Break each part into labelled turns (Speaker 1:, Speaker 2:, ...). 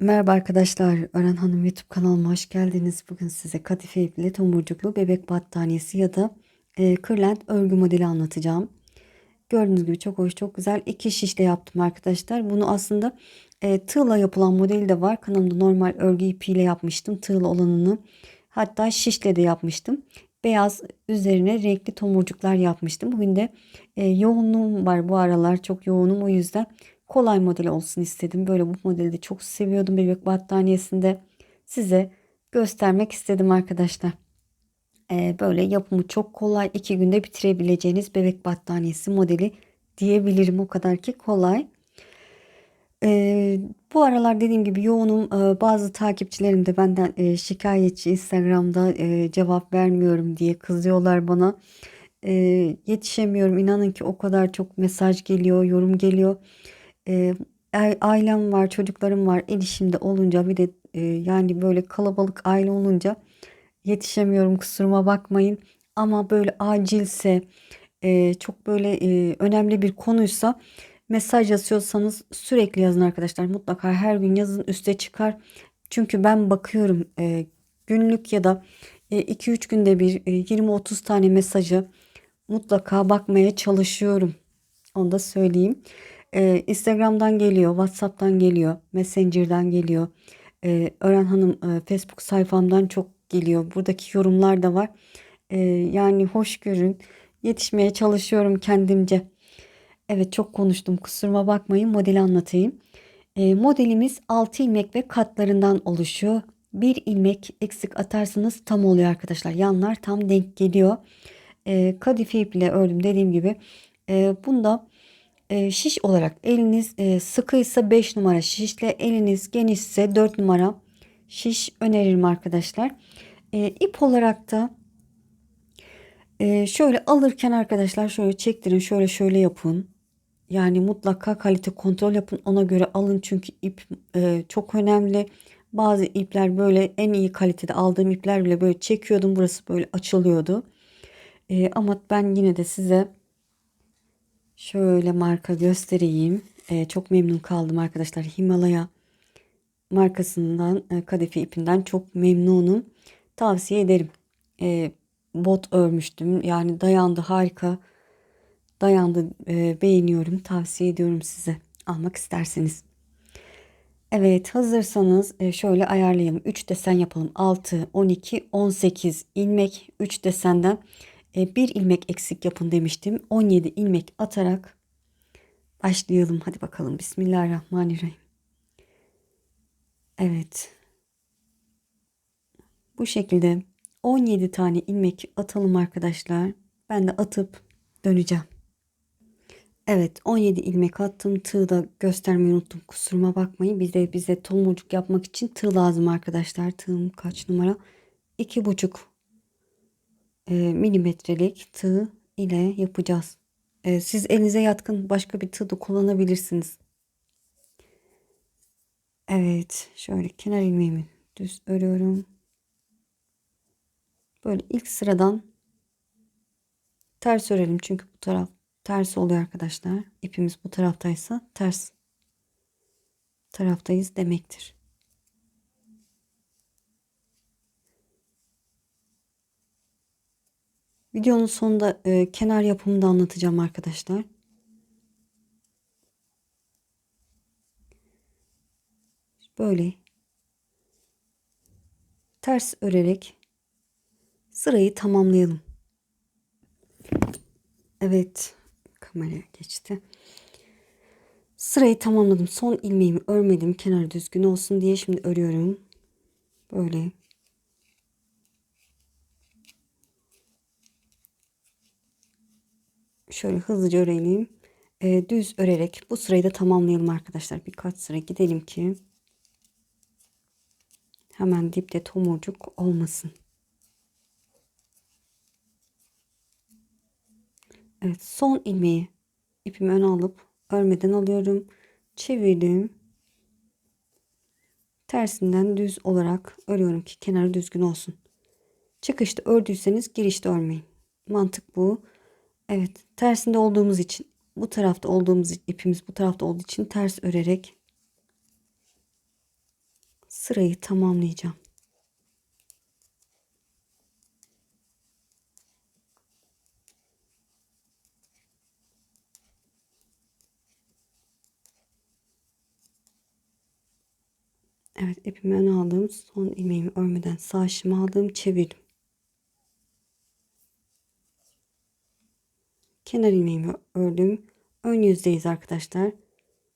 Speaker 1: Merhaba arkadaşlar, Ören Hanım YouTube kanalıma hoş geldiniz. Bugün size kadife ipli tomurcuklu bebek battaniyesi ya da e, kırlent örgü modeli anlatacağım. Gördüğünüz gibi çok hoş, çok güzel. iki şişle yaptım arkadaşlar. Bunu aslında e, tığla yapılan modeli de var. Kanalımda normal örgü ipiyle yapmıştım. Tığla olanını. Hatta şişle de yapmıştım. Beyaz üzerine renkli tomurcuklar yapmıştım. Bugün de e, yoğunluğum var bu aralar. Çok yoğunum o yüzden kolay model olsun istedim. Böyle bu modeli de çok seviyordum bebek battaniyesinde. Size göstermek istedim arkadaşlar. Ee, böyle yapımı çok kolay. iki günde bitirebileceğiniz bebek battaniyesi modeli diyebilirim. O kadar ki kolay. Ee, bu aralar dediğim gibi yoğunum. Ee, bazı takipçilerim de benden e, şikayetçi Instagram'da e, cevap vermiyorum diye kızıyorlar bana. Ee, yetişemiyorum. İnanın ki o kadar çok mesaj geliyor, yorum geliyor. Ee, ailem var, çocuklarım var. El işimde olunca bir de e, yani böyle kalabalık aile olunca yetişemiyorum kusuruma bakmayın. Ama böyle acilse e, çok böyle e, önemli bir konuysa mesaj yazıyorsanız sürekli yazın arkadaşlar. Mutlaka her gün yazın üste çıkar. Çünkü ben bakıyorum e, günlük ya da 2-3 e, günde bir e, 20-30 tane mesajı mutlaka bakmaya çalışıyorum. Onu da söyleyeyim. Ee, Instagram'dan geliyor, WhatsApp'tan geliyor, Messenger'dan geliyor. Ee, Ören Hanım e, Facebook sayfamdan çok geliyor. Buradaki yorumlar da var. Ee, yani hoş görün. Yetişmeye çalışıyorum kendimce. Evet çok konuştum kusuruma bakmayın modeli anlatayım. Ee, modelimiz 6 ilmek ve katlarından oluşuyor. Bir ilmek eksik atarsanız tam oluyor arkadaşlar. Yanlar tam denk geliyor. Ee, kadife iple ördüm dediğim gibi. Ee, bunda e, şiş olarak eliniz e, sıkıysa 5 numara şişle eliniz genişse 4 numara şiş öneririm arkadaşlar. E, ip olarak da e, şöyle alırken arkadaşlar şöyle çektirin şöyle şöyle yapın. Yani mutlaka kalite kontrol yapın ona göre alın çünkü ip e, çok önemli. Bazı ipler böyle en iyi kalitede aldığım ipler bile böyle çekiyordum burası böyle açılıyordu. Ama ben yine de size Şöyle marka göstereyim. Ee, çok memnun kaldım arkadaşlar. Himalaya markasından e, kadife ipinden çok memnunum. Tavsiye ederim. Ee, bot örmüştüm. Yani dayandı harika. Dayandı e, beğeniyorum. Tavsiye ediyorum size. Almak isterseniz. Evet hazırsanız e, şöyle ayarlayalım. 3 desen yapalım. 6, 12, 18 ilmek 3 desenden bir ilmek eksik yapın demiştim. 17 ilmek atarak başlayalım. Hadi bakalım. Bismillahirrahmanirrahim. Evet. Bu şekilde 17 tane ilmek atalım arkadaşlar. Ben de atıp döneceğim. Evet 17 ilmek attım. Tığ da göstermeyi unuttum. Kusuruma bakmayın. Bize bize tomurcuk yapmak için tığ lazım arkadaşlar. Tığım kaç numara? 2,5 e, milimetrelik tığ ile yapacağız. E, siz elinize yatkın başka bir tığ da kullanabilirsiniz. Evet şöyle kenar ilmeğimi düz örüyorum. Böyle ilk sıradan ters örelim çünkü bu taraf ters oluyor arkadaşlar. İpimiz bu taraftaysa ters taraftayız demektir. Videonun sonunda e, kenar yapımını da anlatacağım arkadaşlar. Böyle ters örerek sırayı tamamlayalım. Evet kameraya geçti. Sırayı tamamladım. Son ilmeğimi örmedim. Kenar düzgün olsun diye şimdi örüyorum. Böyle şöyle hızlıca örelim. E, düz örerek bu sırayı da tamamlayalım arkadaşlar. Birkaç sıra gidelim ki hemen dipte tomurcuk olmasın. Evet son ilmeği ipimi ön alıp örmeden alıyorum. Çevirdim. Tersinden düz olarak örüyorum ki kenarı düzgün olsun. Çıkışta ördüyseniz girişte örmeyin. Mantık bu. Evet tersinde olduğumuz için bu tarafta olduğumuz ipimiz bu tarafta olduğu için ters örerek sırayı tamamlayacağım. Evet ipimi ön aldım. Son ilmeğimi örmeden sağ aldım. Çevirdim. Kenar ilmeğimi ördüm. Ön yüzdeyiz arkadaşlar.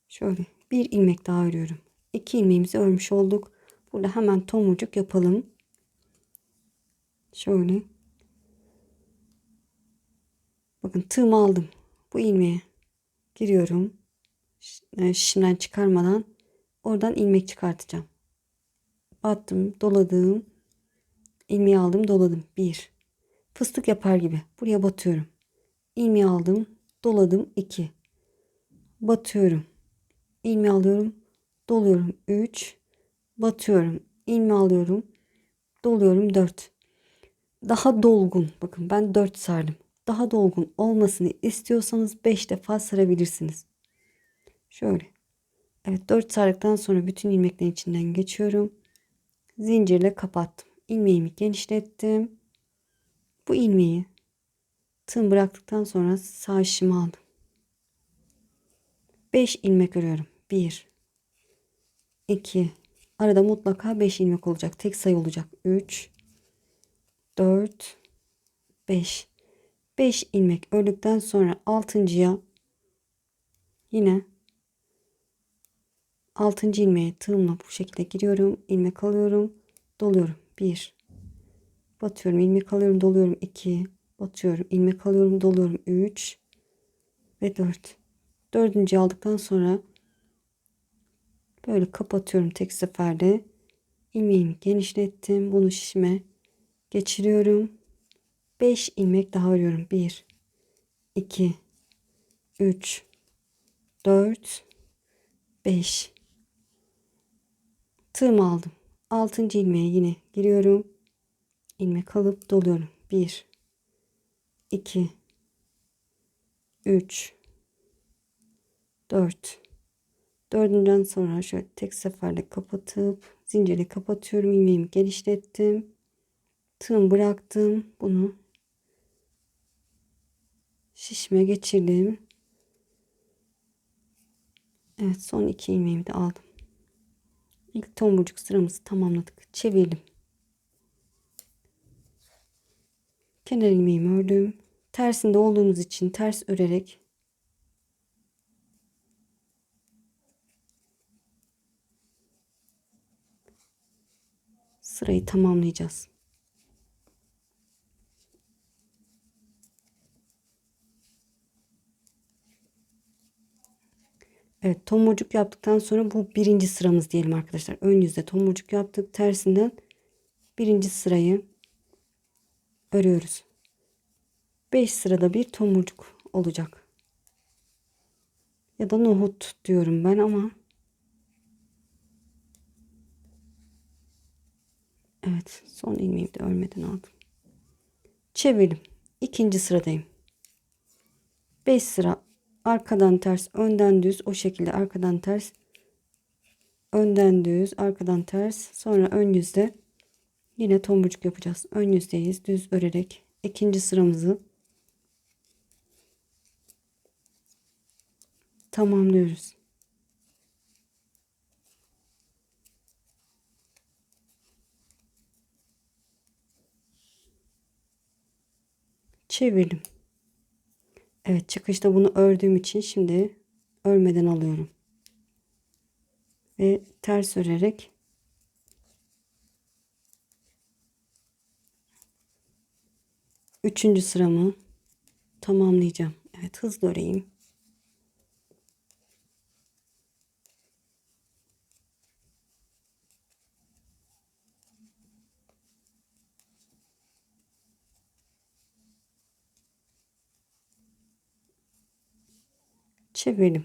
Speaker 1: Şöyle bir ilmek daha örüyorum. İki ilmeğimizi örmüş olduk. Burada hemen tomurcuk yapalım. Şöyle. Bakın tığımı aldım. Bu ilmeğe giriyorum. e, Şişimden çıkarmadan oradan ilmek çıkartacağım. Battım, doladım. ilmeği aldım, doladım. Bir. Fıstık yapar gibi. Buraya batıyorum. İlmeği aldım, doladım. 2. Batıyorum. ilmeği alıyorum, doluyorum. 3. Batıyorum. ilmeği alıyorum, doluyorum. 4. Daha dolgun. Bakın ben 4 sardım. Daha dolgun olmasını istiyorsanız 5 defa sarabilirsiniz. Şöyle. Evet 4 sardıktan sonra bütün ilmeklerin içinden geçiyorum. Zincirle kapattım. İlmeğimi genişlettim. Bu ilmeği tığım bıraktıktan sonra sağ şişimi aldım. 5 ilmek örüyorum. 1 2 Arada mutlaka 5 ilmek olacak. Tek sayı olacak. 3 4 5 5 ilmek ördükten sonra 6.ya yine 6. ilmeğe tığımla bu şekilde giriyorum. ilmek alıyorum. Doluyorum. 1 batıyorum. ilmek alıyorum. Doluyorum. 2 batıyorum. ilmek alıyorum. Doluyorum. 3 ve 4. Dördüncü aldıktan sonra böyle kapatıyorum tek seferde. ilmeğimi genişlettim. Bunu şişime geçiriyorum. 5 ilmek daha örüyorum. 1 2 3 4 5 tığım aldım. 6. ilmeğe yine giriyorum. ilmek alıp doluyorum. 1 2 3 4 dördüncüden sonra şöyle tek seferde kapatıp zinciri kapatıyorum ilmeğimi genişlettim. Tığım bıraktım. Bunu şişme geçirdim. Evet son iki ilmeğimi de aldım. İlk tomurcuk sıramızı tamamladık. Çevirdim kenar ilmeğimi ördüm tersinde olduğumuz için ters örerek sırayı tamamlayacağız. Evet tomurcuk yaptıktan sonra bu birinci sıramız diyelim arkadaşlar. Ön yüzde tomurcuk yaptık. Tersinden birinci sırayı örüyoruz. 5 sırada bir tomurcuk olacak. Ya da nohut diyorum ben ama Evet son ilmeğimi de örmeden aldım. Çevirdim. İkinci sıradayım. 5 sıra arkadan ters önden düz o şekilde arkadan ters önden düz arkadan ters sonra ön yüzde yine tomurcuk yapacağız. Ön yüzdeyiz düz örerek ikinci sıramızı tamamlıyoruz. Çevirdim. Evet çıkışta bunu ördüğüm için şimdi örmeden alıyorum. Ve ters örerek üçüncü sıramı tamamlayacağım. Evet hızlı öreyim. çevirdim.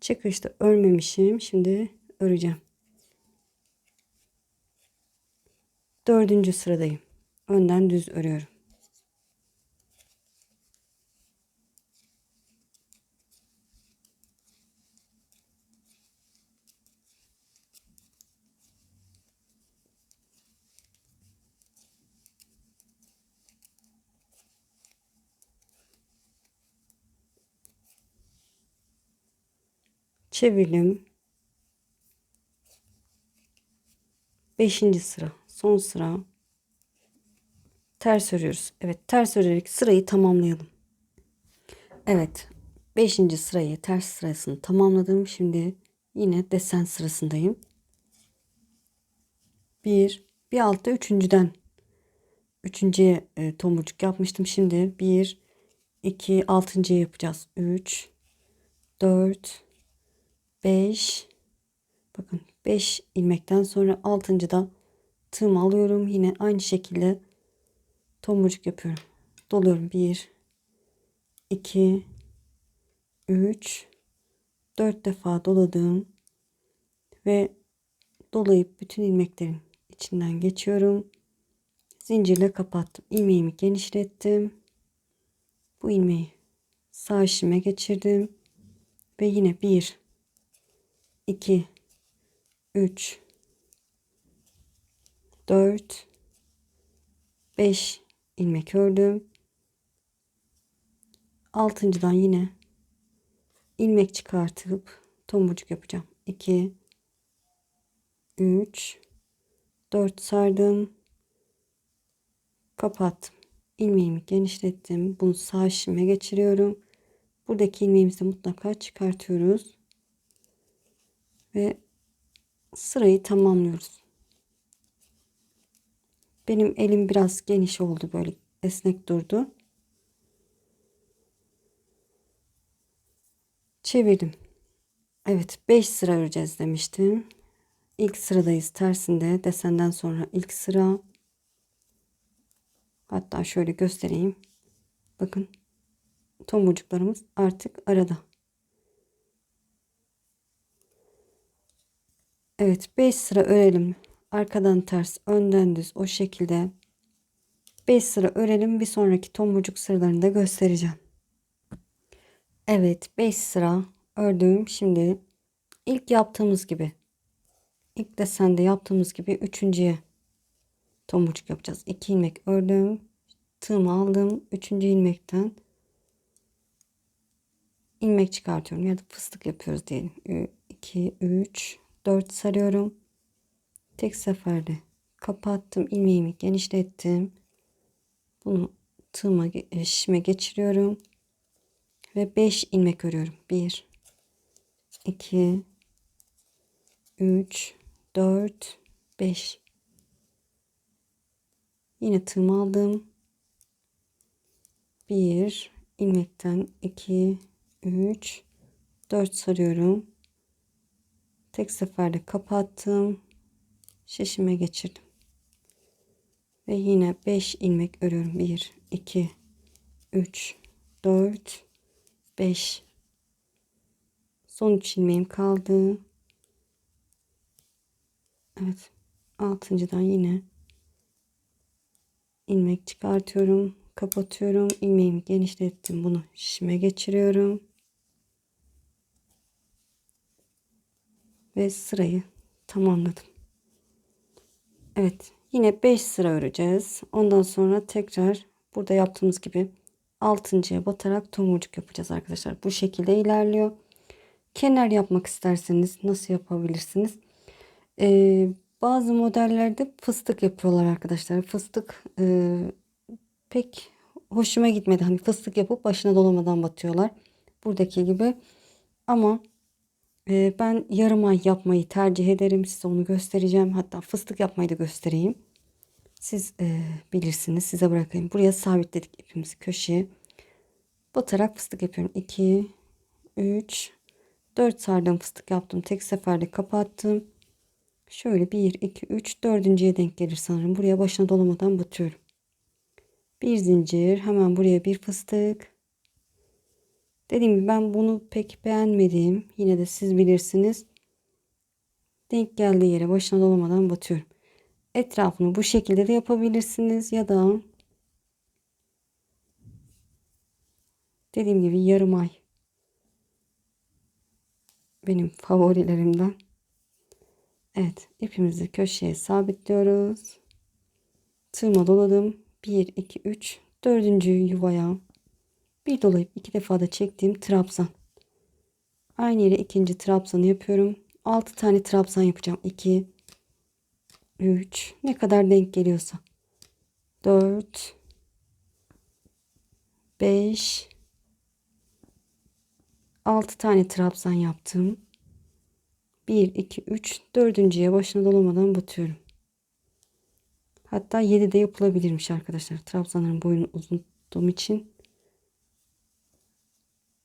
Speaker 1: Çıkışta örmemişim. Şimdi öreceğim. Dördüncü sıradayım. Önden düz örüyorum. Çevirdim. Beşinci sıra. Son sıra. Ters örüyoruz. Evet ters örerek sırayı tamamlayalım. Evet. Beşinci sırayı ters sırasını tamamladım. Şimdi yine desen sırasındayım. Bir. Bir altta üçüncüden. Üçüncüye e, tomurcuk yapmıştım. Şimdi bir, iki, altıncıya yapacağız. Üç, dört, beş. Bakın beş ilmekten sonra altıncıda tığımı alıyorum. Yine aynı şekilde tomurcuk yapıyorum. Doluyorum. Bir, iki, üç, dört defa doladım. Ve dolayıp bütün ilmeklerin içinden geçiyorum. Zincirle kapattım. İlmeğimi genişlettim. Bu ilmeği sağ işime geçirdim. Ve yine 1 2 3 4 5 ilmek ördüm. Altıncıdan yine ilmek çıkartıp tomurcuk yapacağım. 2 3 4 sardım. Kapattım. ilmeğimi genişlettim. Bunu sağ işime geçiriyorum. Buradaki ilmeğimizi mutlaka çıkartıyoruz. Ve sırayı tamamlıyoruz. Benim elim biraz geniş oldu böyle esnek durdu. Çevirdim. Evet 5 sıra öreceğiz demiştim. İlk sıradayız tersinde desenden sonra ilk sıra hatta şöyle göstereyim bakın tomurcuklarımız artık arada Evet 5 sıra örelim arkadan ters önden düz o şekilde 5 sıra örelim bir sonraki tomurcuk sıralarını da göstereceğim Evet 5 sıra ördüm şimdi ilk yaptığımız gibi İlk desende yaptığımız gibi üçüncüye tomurcuk yapacağız. 2 ilmek ördüm. Tığımı aldım. Üçüncü ilmekten ilmek çıkartıyorum. Ya da fıstık yapıyoruz diyelim. 2, 3, 4 sarıyorum. Tek seferde kapattım. ilmeğimi genişlettim. Bunu tığıma şişime geçiriyorum. Ve 5 ilmek örüyorum. 1 2 3 4 5 yine tığım aldım 1 ilmekten 2 3 4 sarıyorum tek seferde kapattım şişime geçirdim ve yine 5 ilmek örüyorum 1 2 3 4 5 son 3 ilmeğim kaldı Evet. Altıncıdan yine ilmek çıkartıyorum. Kapatıyorum. ilmeğimi genişlettim. Bunu şişime geçiriyorum. Ve sırayı tamamladım. Evet. Yine 5 sıra öreceğiz. Ondan sonra tekrar burada yaptığımız gibi altıncıya batarak tomurcuk yapacağız arkadaşlar. Bu şekilde ilerliyor. Kenar yapmak isterseniz nasıl yapabilirsiniz? Ee, bazı modellerde fıstık yapıyorlar arkadaşlar. Fıstık e, pek hoşuma gitmedi. Hani fıstık yapıp başına dolamadan batıyorlar. Buradaki gibi. Ama ben yarım ay yapmayı tercih ederim. Size onu göstereceğim. Hatta fıstık yapmayı da göstereyim. Siz e, bilirsiniz. Size bırakayım. Buraya sabitledik ipimizi köşeye. Batarak fıstık yapıyorum. 2, 3, 4 sardım fıstık yaptım. Tek seferde kapattım. Şöyle 1, 2, 3, dördüncüye denk gelir sanırım. Buraya başına dolamadan batıyorum. Bir zincir. Hemen buraya bir fıstık. Dediğim gibi ben bunu pek beğenmedim. Yine de siz bilirsiniz. Denk geldiği yere başına dolamadan batıyorum. Etrafını bu şekilde de yapabilirsiniz. Ya da dediğim gibi yarım ay. Benim favorilerimden. Evet ipimizi köşeye sabitliyoruz. Tığıma doladım. 1, 2, 3, dördüncü yuvaya bir dolayıp iki defa da çektiğim trabzan. Aynı yere ikinci trabzanı yapıyorum. 6 tane trabzan yapacağım. 2 3 ne kadar denk geliyorsa. 4 5 6 tane trabzan yaptım. 1 2 3 dördüncüye başına dolamadan batıyorum. Hatta 7 de yapılabilirmiş arkadaşlar. Trabzanların boyunu uzun tuttuğum için.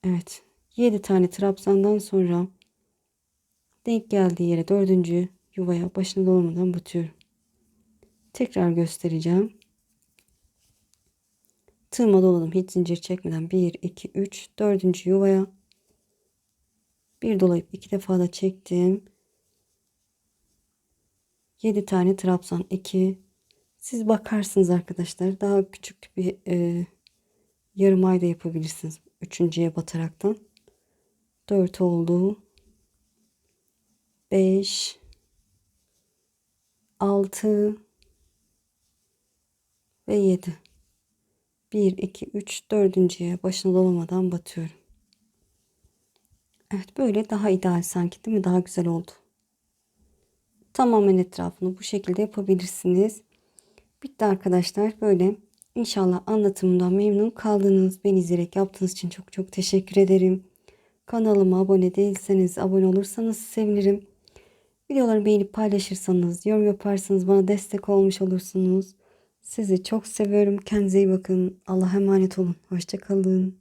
Speaker 1: Evet. 7 tane trabzandan sonra denk geldiği yere dördüncü yuvaya başına dolamadan batıyorum. Tekrar göstereceğim. Tığıma doladım. Hiç zincir çekmeden 1, 2, 3, dördüncü yuvaya bir dolayıp iki defa da çektim. 7 tane trabzan 2 siz bakarsınız arkadaşlar daha küçük bir e, yarım ay da yapabilirsiniz üçüncüye bataraktan. 4 oldu. 5 6 ve 7 1 2 3 dördüncüye başına dolamadan batıyorum. Evet böyle daha ideal sanki değil mi? Daha güzel oldu. Tamamen etrafını bu şekilde yapabilirsiniz. Bitti arkadaşlar böyle İnşallah anlatımından memnun kaldınız. Beni izleyerek yaptığınız için çok çok teşekkür ederim. Kanalıma abone değilseniz abone olursanız sevinirim. Videoları beğenip paylaşırsanız, yorum yaparsanız bana destek olmuş olursunuz. Sizi çok seviyorum. Kendinize iyi bakın. Allah'a emanet olun. Hoşçakalın.